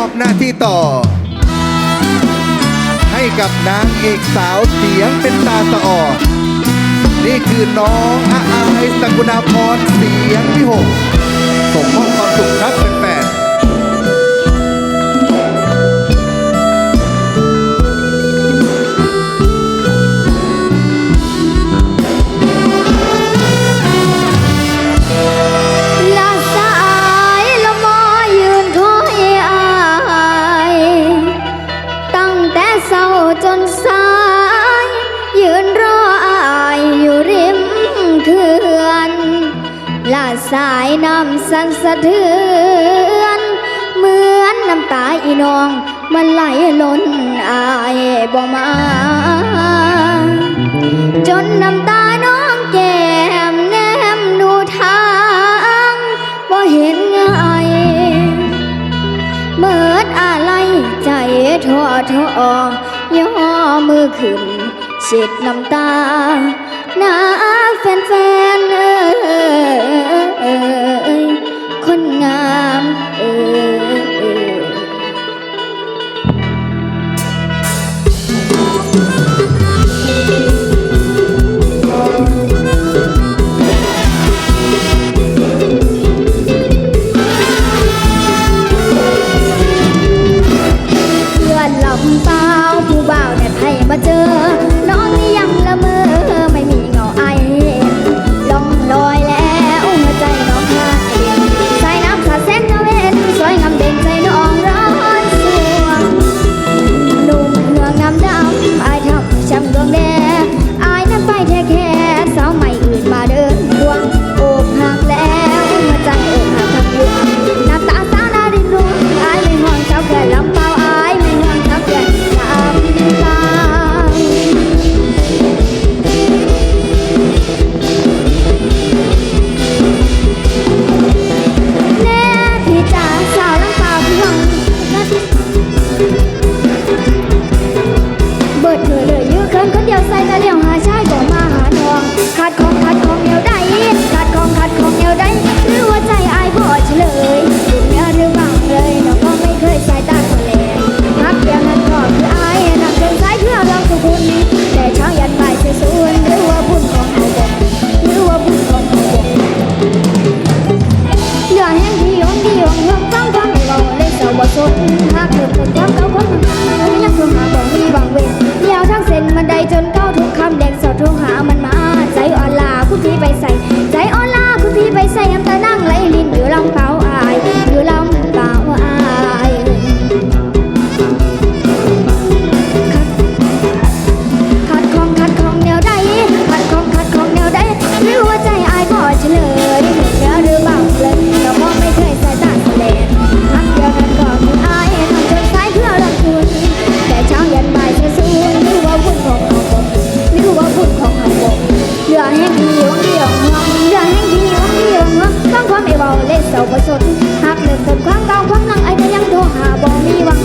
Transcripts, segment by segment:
อบหน้าที่ต่อ ให้กับนางเอกสาวเสียงเป็นตาสะออดนี่คือน้องอาอายสกุณาพรเสียงที่หกส่งมอบความสุขครับเป็นแฟน สายน้ำสันสะเทือน เหมือนน้ำตาอีน้อง มันไหลล้นอายบ่มา จนน้ำตาน้องแก้มแนมดูทางบ่เห็นไงเมิดอะไรใจท้อท้อย่อมือขึ้นเช็ดน้ำตา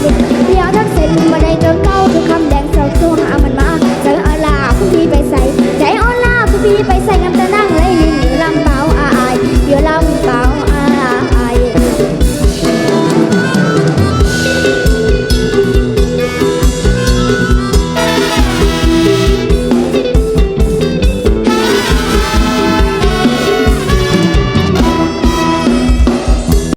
Thank you.